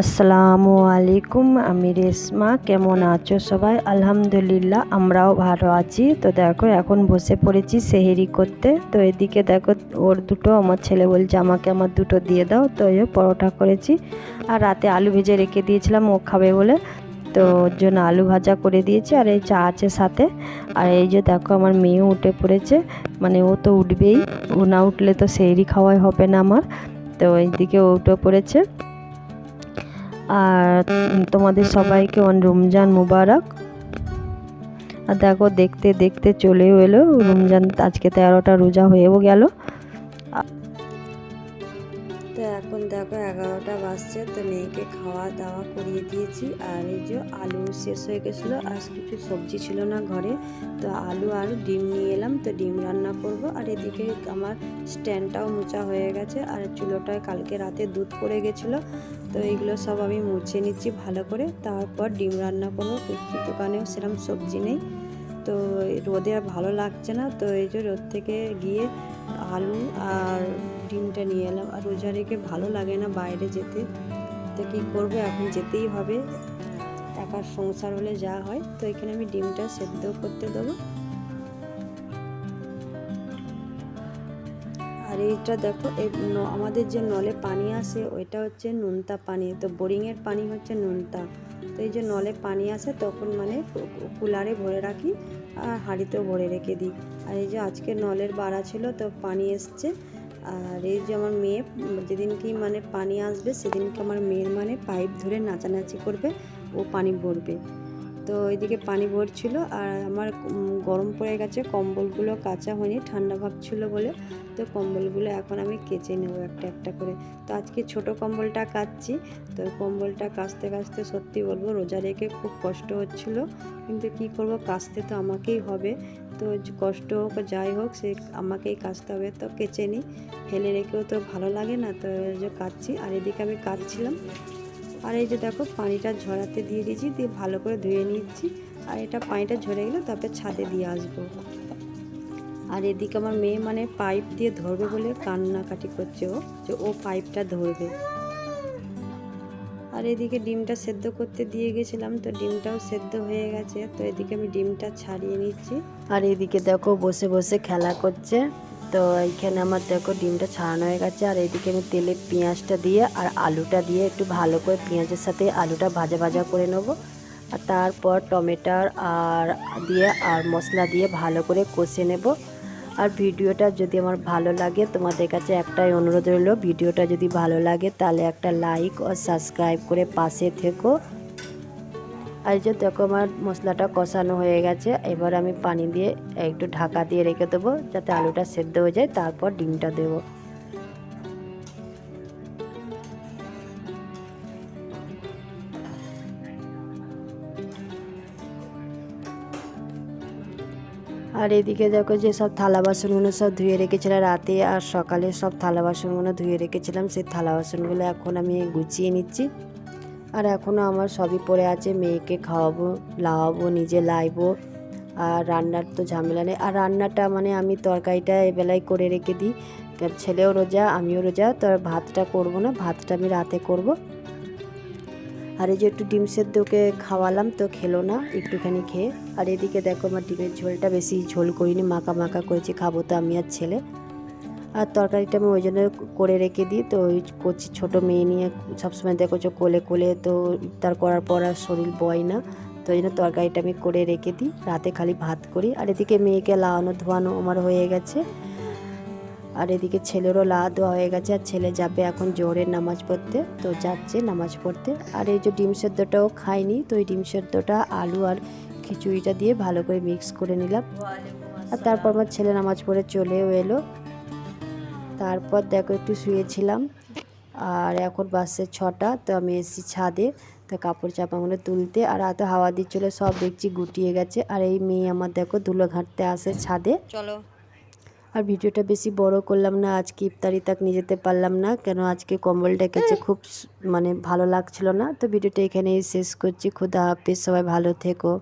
আসসালামু আলাইকুম আমি রেশমা কেমন আছো সবাই? আলহামদুলিল্লাহ, আমরাও ভালো আছি। তো দেখো, এখন বসে পড়েছি সেহেরি করতে। তো এদিকে দেখো, ওর দুটো, আমার ছেলে বলছে, আমাকে আমার দুটো দিয়ে দাও। তো এই পরোটা করেছি। আর রাতে আলু ভেজে রেখে দিয়েছিলাম, ও খাবে বলে। তো ওর জন্য আলু ভাজা করে দিয়েছি, আর এই চা আছে সাথে। আর এই যে দেখো, আমার মেয়েও উঠে পড়েছে। মানে ও তো উঠবেই। ও না উঠলে তো সেহরি খাওয়াই হবে না আমার। তো এইদিকে ও উঠে পড়েছে। আর তোমাদের সবাইকে রমজান মুবারক। আর দেখো, দেখতে দেখতে চলেও এলো। রমজান আজকে তেরোটা রোজা হয়েও গেল। তো এখন দেখো এগারোটা বাজছে, তো মেয়েকে খাওয়া দাওয়া করিয়ে দিয়েছি। আর এই যে আলু শেষ হয়ে গেছিল, আর কিছু সবজি ছিল না ঘরে, তো আলু আর ডিম নিয়ে এলাম। তো ডিম রান্না করব, আর এদিকে আমার স্ট্যান্ডটাও মোচা হয়ে গেছে, আর চুলোটায় কালকে রাতে দুধ পড়ে গেছিল। তো এইগুলো সব আমি মুছে নিচ্ছি ভালো করে। তারপর ডিম রান্না করব দোকানেও সেরকম সবজি নেই। তো রোদে আর ভালো লাগছে না, তো এই যে রোদ থেকে গিয়ে আলু আর ডিমটা নিয়ে এলাম। আর রোজা রেখে ভালো লাগে না বাইরে যেতে। তো কী করব? এখন যেতেই হবে। একার সংসার হলে যা হয়। তো এখানে আমি ডিমটা সেদ্ধ করতে দেবো। আর এইটা দেখো আমাদের যে নলে পানি আসে, ওইটা হচ্ছে নুনতা পানি। তো বোরিংয়ের পানি হচ্ছে নুনতা। তো এই যে নলে পানি আসে, তখন মানে কুলারে ভরে রাখি আর হাঁড়িতেও ভরে রেখে দিই। আর এই যে আজকে নলের বাড়া ছিল, তো পানি এসছে। আর এই যে আমার মেয়ে যেদিনকেই মানে পানি আসবে, সেদিনকে আমার মেয়ের মানে পাইপ ধরে নাচানাচি করবে, ও পানি ভরবে। তো এদিকে পানি ভরছিল আর আমার গরম পড়ে গেছে, কম্বলগুলো কাঁচা হয়নি, ঠান্ডা ভাব ছিল বলে। তো কম্বলগুলো এখন আমি কেচে নেব একটা একটা করে। তো আজকে ছোট কম্বলটা কাচ্ছি, তো কম্বলটা কাচতে কাচতে সত্যি বলব রোজা রেখে খুব কষ্ট হচ্ছিল। কিন্তু কি করব, কাচতে তো আমাকেই হবে। তো কষ্ট হোক যাই হোক, সে আমাকেই কাচতে হবে। তো কেচে নিই ফেলে রেখেও তো ভালো লাগে না, তো কাচ্ছি। আর এদিকে আমি কাচ্ছিলাম আর এই যে দেখো পানিটা ঝরাতে দিয়ে দিয়েছি, দিয়ে ভালো করে ধুয়ে নিচ্ছি। আর এটা পানিটা ঝরে গেলে তারপরে ছাদে দিয়ে আসব। আর এদিকে আমার মেয়ে মানে পাইপ দিয়ে ধরবে বলে কান্নাকাটি করছে ও, যে ও পাইপটা ধরবে। আর এদিকে ডিমটা সেদ্ধ করতে দিয়ে গেছিলাম, তো ডিমটাও সেদ্ধ হয়ে গেছে। তো এদিকে আমি ডিমটা ছাড়িয়ে নিচ্ছি। আর এদিকে দেখো বসে বসে খেলা করছে। তো এইখানে আমার দেখো ডিমটা ছাড়ানো হয়ে গেছে। আর এইদিকে আমি তেলে পেঁয়াজটা দিয়ে আর আলুটা দিয়ে একটু ভালো করে পেঁয়াজের সাথে আলুটা ভাজা ভাজা করে নেব। আর তারপর টমেটোর আর দিয়ে আর মশলা দিয়ে ভালো করে কষে নেব। আর ভিডিওটা যদি আমার ভালো লাগে, তোমাদের কাছে একটাই অনুরোধ রইল, ভিডিওটা যদি ভালো লাগে তাহলে একটা লাইক ও সাবস্ক্রাইব করে পাশে থেকো। আর যে দেখো আমার মশলাটা কষানো হয়ে গেছে, এবার আমি পানি দিয়ে একটু ঢাকা দিয়ে রেখে দেবো যাতে আলুটা সেদ্ধ হয়ে যায়, তারপর ডিমটা দেবো। আর এদিকে দেখো যে সব থালা বাসনগুলো সব ধুয়ে রেখেছিলাম রাতে, আর সকালে সব থালা বাসনগুলো ধুয়ে রেখেছিলাম, সেই থালা বাসনগুলো এখন আমি গুছিয়ে নিচ্ছি। আর এখনও আমার সবই পড়ে আছে, মেয়েকে খাওয়াবো, লাওয়াবো, নিজে লাইবো, আর রান্নার তো ঝামেলা নেই। আর রান্নাটা মানে আমি তরকারিটা এবেলায় করে রেখে দিই। ছেলেও রোজা, আমিও রোজা, তো ভাতটা করব না, ভাতটা আমি রাতে করব। আর এই যে একটু ডিম সেদ্ধকে খাওয়ালাম, তো খেলো না, একটুখানি খেয়ে। আর এদিকে দেখো আমার ডিমের ঝোলটা বেশি ঝোল করিনি, মাখা মাখা করেছি, খাব তো আমি আর ছেলে। আর তরকারিটা আমি ওই জন্য করে রেখে দিই। তো ওই কচি ছোটো মেয়ে নিয়ে। সবসময় দেখো যে কোলে কোলে তো তার করার পর আর শরীর বয় না। তো ওই জন্য তরকারিটা আমি করে রেখে দিই। রাতে খালি ভাত করি। আর এদিকে মেয়েকে লাওয়ানো ধোয়ানো আমার হয়ে গেছে। আর এদিকে ছেলেরও লা দেওয়া হয়ে গেছে। আর ছেলে যাবে এখন জোরে নামাজ পড়তে। তো যাচ্ছে নামাজ পড়তে। আর এই যে ডিম সেদ্ধটাও খাইনি। তো এই ডিম সেদ্ধটা, আলু আর খিচুড়িটা দিয়ে ভালো করে মিক্স করে নিলাম। আর তারপর আমার ছেলে নামাজ পড়ে চলেও এলো। তারপর দেখো একটু শুয়েছিলাম। আর এখন বাসে ছটা তো আমি এসেছি ছাদে। তো কাপড় চাপাগুলো তুলতে আর এত হাওয়া দিচ্ছিল সব দেখছি গুটিয়ে গেছে। আর এই মেয়ে আমার দেখো ধুলো ঘাঁটতে আসে ছাদে। চলো। আর ভিডিওটা বেশি বড় করলাম না আজকে ইফতারি তাক নিয়ে যেতে পারলাম না কেন আজকে কম্বল ডেকেছে খুব মানে ভালো লাগছিল না। তো ভিডিওটা এখানেই শেষ করছি খুদা হাফিজ সবাই ভালো থেকো।